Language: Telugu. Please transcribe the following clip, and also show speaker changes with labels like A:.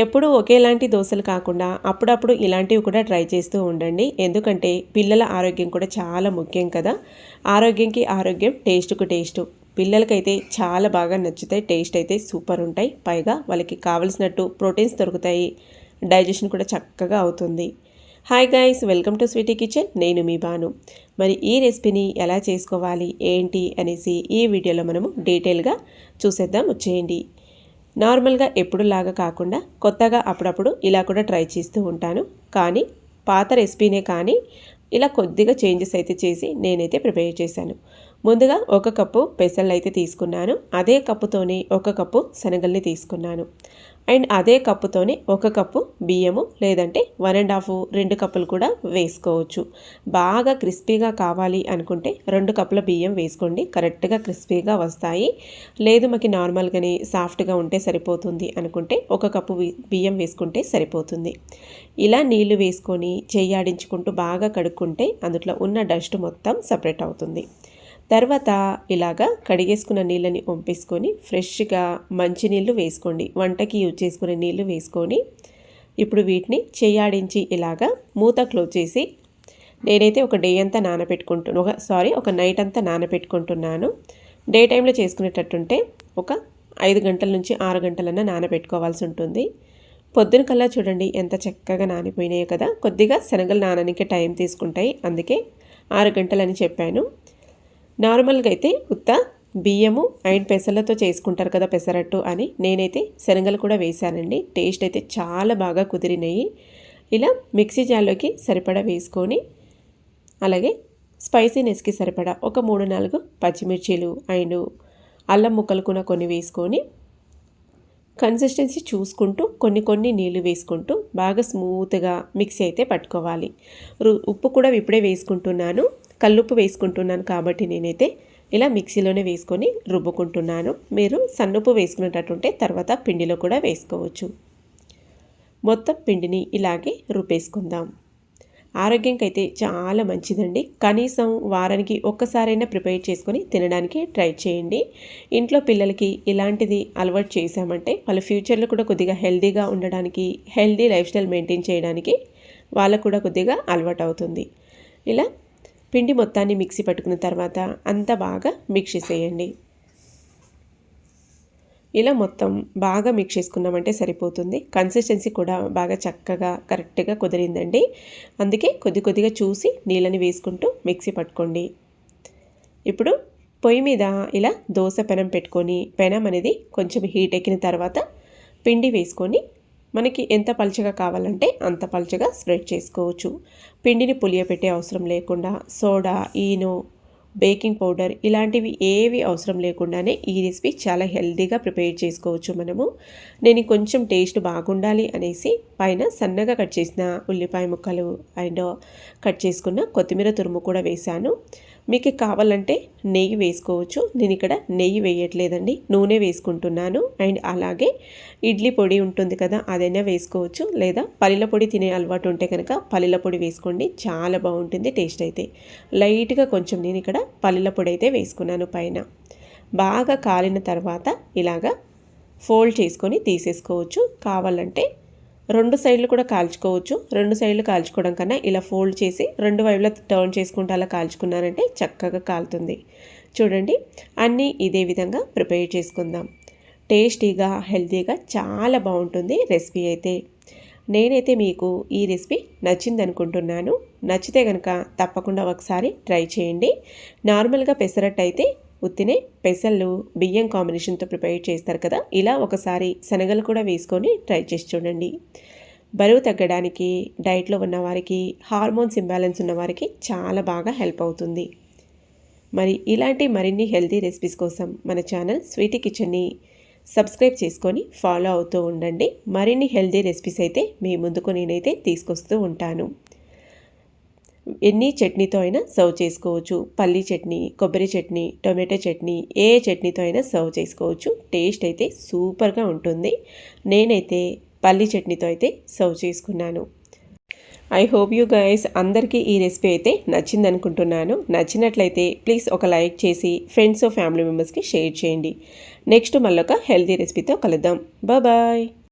A: ఎప్పుడూ ఒకేలాంటి దోశలు కాకుండా అప్పుడప్పుడు ఇలాంటివి కూడా ట్రై చేస్తూ ఉండండి. ఎందుకంటే పిల్లల ఆరోగ్యం కూడా చాలా ముఖ్యం కదా. ఆరోగ్యంకి ఆరోగ్యం టేస్ట్కు టేస్ట్. పిల్లలకైతే చాలా బాగా నచ్చుతాయి టేస్ట్ అయితే సూపర్ ఉంటాయి. పైగా వాళ్ళకి కావలసినట్టు ప్రోటీన్స్ దొరుకుతాయి. డైజెషన్ కూడా చక్కగా అవుతుంది. Hi guys welcome to Sweety Kitchen. నేను మీ బాను మరి ఈ రెసిపీని ఎలా చేసుకోవాలి ఏంటి అనేసి ఈ వీడియోలో మనము డీటెయిల్గా చూసేద్దాం. వచ్చేయండి. నార్మల్గా ఎప్పుడులాగా కాకుండా కొత్తగా అప్పుడప్పుడు ఇలా కూడా ట్రై చేస్తూ ఉంటాను. కానీ పాత రెసిపీనే కానీ ఇలా కొద్దిగా చేంజెస్ అయితే చేసి నేనైతే ప్రిపేర్ చేశాను. ముందుగా ఒక కప్పు పెసళ్ళు అయితే తీసుకున్నాను. అదే కప్పుతోనే ఒక కప్పు శనగల్ని తీసుకున్నాను. అండ్ అదే కప్పుతోనే ఒక కప్పు బియ్యము లేదంటే వన్ అండ్ హాఫ్ రెండు కప్పులు కూడా వేసుకోవచ్చు. బాగా క్రిస్పీగా కావాలి అనుకుంటే రెండు కప్పుల బియ్యం వేసుకోండి. కరెక్ట్గా క్రిస్పీగా వస్తాయి. లేదు మాకు నార్మల్గానే సాఫ్ట్గా ఉంటే సరిపోతుంది అనుకుంటే ఒక కప్పు బియ్యం వేసుకుంటే సరిపోతుంది. ఇలా నీళ్ళు వేసుకొని చెయ్యాడించుకుంటూ బాగా కడుక్కుంటే అందులో ఉన్న డస్ట్ మొత్తం సపరేట్ అవుతుంది. తర్వాత ఇలాగా కడిగేసుకున్న నీళ్ళని పంపేసుకొని ఫ్రెష్గా మంచినీళ్ళు వేసుకోండి. వంటకి యూజ్ చేసుకునే నీళ్ళు వేసుకొని ఇప్పుడు వీటిని చేయాడించి ఇలాగా మూత క్లోజ్ చేసి నేనైతే ఒక డే అంతా నానబెట్టుకుంటున్నాను ఒక సారీ ఒక నైట్ అంతా నానబెట్టుకుంటున్నాను. డే టైంలో చేసుకునేటట్టుంటే ఒక ఐదు గంటల నుంచి ఆరు గంటలన్నా నానబెట్టుకోవాల్సి ఉంటుంది. పొద్దున కల్లా చూడండి ఎంత చక్కగా నానిపోయినాయో కదా. కొద్దిగా శనగలు నానడానికి టైం తీసుకుంటాయి. అందుకే ఆరు గంటలని చెప్పాను. నార్మల్గా అయితే ఉత్త బియ్యము అండ్ పెసలతో చేసుకుంటారు కదా పెసరట్టు అని నేనైతే శనగలు కూడా వేశానండి. టేస్ట్ అయితే చాలా బాగా కుదిరినాయి. ఇలా మిక్సీ జార్లోకి సరిపడా వేసుకొని అలాగే స్పైసీనెస్కి సరిపడా ఒక మూడు నాలుగు పచ్చిమిర్చీలు అండ్ అల్లం ముక్కలు కూడా కొన్ని వేసుకొని కన్సిస్టెన్సీ చూసుకుంటూ కొన్ని కొన్ని నీళ్ళు వేసుకుంటూ బాగా స్మూత్గా మిక్సీ అయితే పట్టుకోవాలి. ఉప్పు కూడా ఇప్పుడే వేసుకుంటున్నాను. కల్లుప్పు వేసుకుంటున్నాను కాబట్టి నేనైతే ఇలా మిక్సీలోనే వేసుకొని రుబ్బుకుంటున్నాను. మీరు సన్నుప్పు వేసుకునేటట్టుంటే తర్వాత పిండిలో కూడా వేసుకోవచ్చు. మొత్తం పిండిని ఇలాగే రుబ్బేసుకుందాం. ఆరోగ్యంకైతే అయితే చాలా మంచిదండి. కనీసం వారానికి ఒక్కసారైనా ప్రిపేర్ చేసుకొని తినడానికి ట్రై చేయండి. ఇంట్లో పిల్లలకి ఇలాంటిది అలవాటు చేసామంటే వాళ్ళ ఫ్యూచర్లో కూడా కొద్దిగా హెల్దీగా ఉండడానికి హెల్దీ లైఫ్ స్టైల్ మెయింటైన్ చేయడానికి వాళ్ళకు కూడా కొద్దిగా అలవాటు అవుతుంది ఇలా పిండి మొత్తాన్ని మిక్సీ పట్టుకున్న తర్వాత అంతా బాగా మిక్స్ చేసేయండి. ఇలా మొత్తం బాగా మిక్స్ చేసుకున్నామంటే సరిపోతుంది. కన్సిస్టెన్సీ కూడా బాగా చక్కగా కరెక్ట్గా కుదిరిందండి. అందుకే కొద్ది కొద్దిగా చూసి నీళ్ళని వేసుకుంటూ మిక్సీ పట్టుకోండి. ఇప్పుడు పొయ్యి మీద ఇలా దోశ పెనం పెట్టుకొని పెనం అనేది కొంచెం హీట్ ఎక్కిన తర్వాత పిండి వేసుకొని మనకి ఎంత పలుచగా కావాలంటే అంత పలుచగా స్ప్రెడ్ చేసుకోవచ్చు. పిండిని పులియపెట్టే అవసరం లేకుండా సోడా ఈనో బేకింగ్ పౌడర్ ఇలాంటివి ఏవి అవసరం లేకుండానే ఈ రెసిపీ చాలా హెల్దీగా ప్రిపేర్ చేసుకోవచ్చు మనము. నేను కొంచెం టేస్ట్ బాగుండాలి అనేసి పైన సన్నగా కట్ చేసిన ఉల్లిపాయ ముక్కలు అండ్ కట్ చేసుకున్న కొత్తిమీర తురుము కూడా వేశాను. మీకు కావాలంటే నెయ్యి వేసుకోవచ్చు. నేను ఇక్కడ నెయ్యి వేయట్లేదండి. నూనె వేసుకుంటున్నాను. అండ్ అలాగే ఇడ్లీ పొడి ఉంటుంది కదా అదైనా వేసుకోవచ్చు. లేదా పల్లీల పొడి తినే అలవాటు ఉంటే కనుక పల్లీల పొడి వేసుకోండి. చాలా బాగుంటుంది టేస్ట్ అయితే. లైట్గా కొంచెం నేను ఇక్కడ పల్లీల పొడి అయితే వేసుకున్నాను పైన. బాగా కాలిన తర్వాత ఇలాగా ఫోల్డ్ చేసుకొని తీసేసుకోవచ్చు. కావాలంటే రెండు సైడ్లు కూడా కాల్చుకోవచ్చు. రెండు సైడ్లు కాల్చుకోవడం కన్నా ఇలా ఫోల్డ్ చేసి రెండు వైపులా టర్న్ చేసుకుంటూ అలా కాల్చుకున్నారంటే చక్కగా కాలుతుంది. చూడండి అన్నీ ఇదే విధంగా ప్రిపేర్ చేసుకుందాం. టేస్టీగా హెల్తీగా చాలా బాగుంటుంది రెసిపీ అయితే. నేనైతే మీకు ఈ రెసిపీ నచ్చింది అనుకుంటున్నాను నచ్చితే కనుక తప్పకుండా ఒకసారి ట్రై చేయండి. నార్మల్గా పెసరట్టు అయితే ఉత్తినే పెసళ్ళు బియ్యం కాంబినేషన్తో ప్రిపేర్ చేస్తారు కదా? ఇలా ఒకసారి శనగలు కూడా వేసుకొని ట్రై చేసి చూడండి. బరువు తగ్గడానికి డైట్లో ఉన్నవారికి హార్మోన్స్ ఇంబ్యాలెన్స్ ఉన్న వారికి చాలా బాగా హెల్ప్ అవుతుంది. మరి ఇలాంటి మరిన్ని హెల్తీ రెసిపీస్ కోసం మన ఛానల్ స్వీటీ కిచెన్ని సబ్స్క్రైబ్ చేసుకొని ఫాలో అవుతూ ఉండండి. మరిన్ని హెల్తీ రెసిపీస్ అయితే మీ ముందుకు నేనైతే తీసుకొస్తూ ఉంటాను. ఎన్ని చట్నీతో అయినా సర్వ్ చేసుకోవచ్చు. పల్లీ చట్నీ కొబ్బరి చట్నీ టొమాటో చట్నీ ఏ చట్నీతో అయినా సర్వ్ చేసుకోవచ్చు. టేస్ట్ అయితే సూపర్గా ఉంటుంది. నేనైతే పల్లీ చట్నీతో అయితే సర్వ్ చేసుకున్నాను. ఐ హోప్ యూ గైస్ అందరికీ ఈ రెసిపీ అయితే నచ్చింది అనుకుంటున్నాను. నచ్చినట్లయితే ప్లీజ్ ఒక లైక్ చేసి ఫ్రెండ్స్ ఫ్యామిలీ మెంబర్స్కి షేర్ చేయండి. నెక్స్ట్ మళ్ళొక హెల్తీ రెసిపీతో కలుద్దాం. బాయ్.